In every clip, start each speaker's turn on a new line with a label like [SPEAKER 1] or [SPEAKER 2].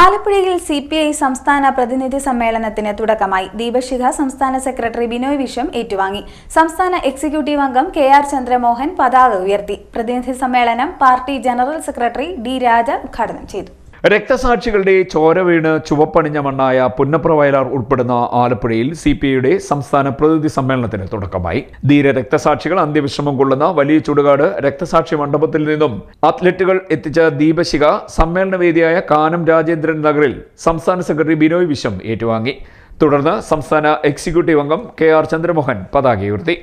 [SPEAKER 1] ആലപ്പുഴയിൽ C P I സംസ്ഥാന പ്രതിനിധി സമ്മേളനത്തിന് തുടക്കമായി. ദീപശിഖ സംസ്ഥാന സെക്രട്ടറി ബിനോയ് വിശ്വം ഏറ്റുവാങ്ങി. സംസ്ഥാന എക്സിക്യൂട്ടീവ് അംഗം കെ ആർ ചന്ദ്രമോഹൻ പതാക ഉയർത്തി. പ്രതിനിധി സമ്മേളനം party general secretary D Raja ഉദ്ഘാടനം ചെയ്തു.
[SPEAKER 2] രക്തസാക്ഷികളുടെ ചോര വീണ് ചുവപ്പണിഞ്ഞ മണ്ണായ പുന്നപ്ര വയലാർ ഉൾപ്പെടുന്ന ആലപ്പുഴയിൽ സി പി ഐയുടെ സംസ്ഥാന പ്രതിനിധി സമ്മേളനത്തിന് തുടക്കമായി. ധീര രക്തസാക്ഷികൾ അന്ത്യവിശ്രമം കൊള്ളുന്ന വലിയ ചുടുകാട് രക്തസാക്ഷി മണ്ഡപത്തിൽ നിന്നും അത്ലറ്റുകൾ എത്തിച്ച ദീപശിഖ സമ്മേളനവേദിയായ കാനം രാജേന്ദ്രൻ നഗറിൽ സംസ്ഥാന സെക്രട്ടറി ബിനോയ് വിശ്വം ഏറ്റുവാങ്ങി. തുടർന്ന് സംസ്ഥാന എക്സിക്യൂട്ടീവ് അംഗം കെ ആർ ചന്ദ്രമോഹൻ പതാക ഉയർത്തി.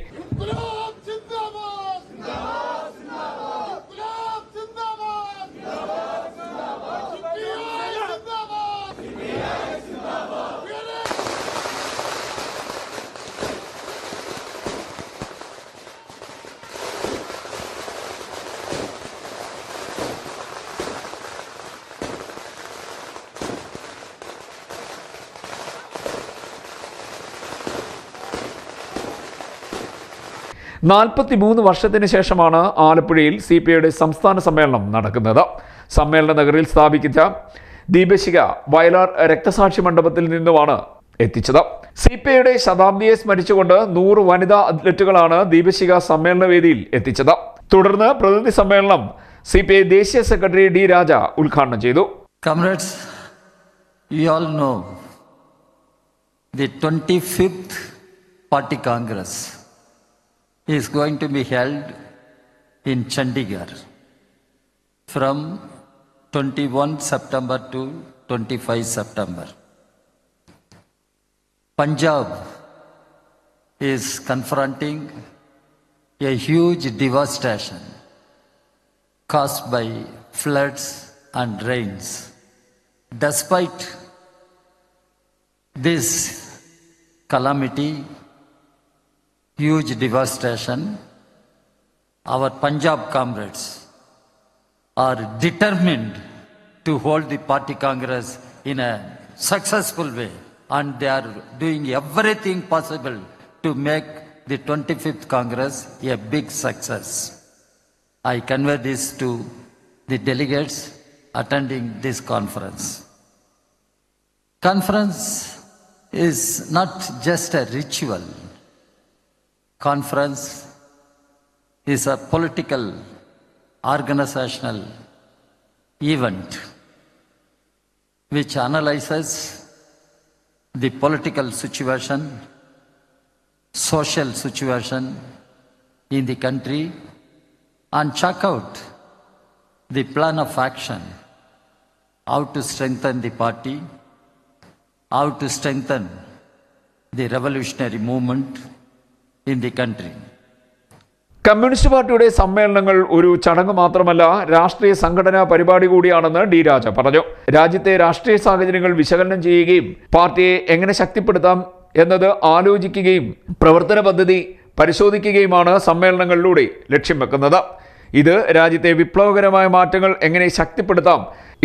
[SPEAKER 2] നാൽപ്പത്തി മൂന്ന് വർഷത്തിന് ശേഷമാണ് ആലപ്പുഴയിൽ സി പി ഐയുടെ സംസ്ഥാന സമ്മേളനം നടക്കുന്നത്. സമ്മേളന നഗറിൽ സ്ഥാപിച്ച ദീപശിക വയലാർ രക്തസാക്ഷി മണ്ഡപത്തിൽ നിന്നുമാണ് എത്തിച്ചത്. സി പി ഐയുടെ ശതാബ്ദിയെ സ്മരിച്ചുകൊണ്ട് നൂറ് വനിതാ അത്ലറ്റുകളാണ് ദീപശിക സമ്മേളന വേദിയിൽ എത്തിച്ചത്. തുടർന്ന് പ്രതിനിധി സമ്മേളനം സി പി ഐ ദേശീയ സെക്രട്ടറി ഡി രാജ ഉദ്ഘാടനം ചെയ്തു.
[SPEAKER 3] Comrades you all know the twenty 25th party Congress. Is going to be held in Chandigarh from 21 September to 25 September. Punjab is confronting a huge devastation caused by floods and rains. Despite this calamity, huge devastation, our Punjab comrades are determined to hold the party congress in a successful way and they are doing everything possible to make the 25th congress a big success. I convey this to the delegates attending this conference. Conference is not just a ritual. Conference. Is a political, organizational event which analyzes the political situation, social situation in the country and check out the plan of action how to strengthen the party, how to strengthen the revolutionary movement in the country.
[SPEAKER 2] Communist പാർട്ടിയുടെ സമ്മേളനങ്ങൾ ഒരു ചടങ്ങ് മാത്രമല്ല രാഷ്ട്രീയ സംഘടനാ പരിപാടി കൂടിയാണെന്ന് D Raja പറഞ്ഞു. രാജ്യത്തെ രാഷ്ട്രീയ സാഹചര്യങ്ങൾ വിശകലനം ചെയ്യുകയും പാർട്ടിയെ എങ്ങനെ ശക്തിപ്പെടുത്താം എന്നത് ആലോചിക്കുകയും പ്രവർത്തന പദ്ധതി പരിശോധിക്കുകയുമാണ് സമ്മേളനങ്ങളിലൂടെ ലക്ഷ്യം വെക്കുന്നത്. ഇത് രാജ്യത്തെ വിപ്ലവകരമായ മാറ്റങ്ങൾ എങ്ങനെ ശക്തിപ്പെടുത്താം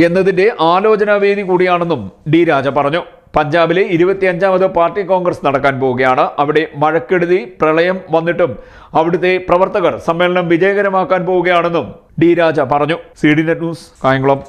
[SPEAKER 2] എന്നതിന്റെ ആലോചനാ വേദി കൂടിയാണെന്നും ഡി രാജ പറഞ്ഞു. പഞ്ചാബിലെ ഇരുപത്തിയഞ്ചാമത് പാർട്ടി കോൺഗ്രസ് നടക്കാൻ പോവുകയാണ്. അവിടെ മഴക്കെടുതി പ്രളയം വന്നിട്ടും അവിടുത്തെ പ്രവർത്തകർ സമ്മേളനം വിജയകരമാക്കാൻ പോവുകയാണെന്നും ഡി രാജ പറഞ്ഞു. C D net news Kayamkulam.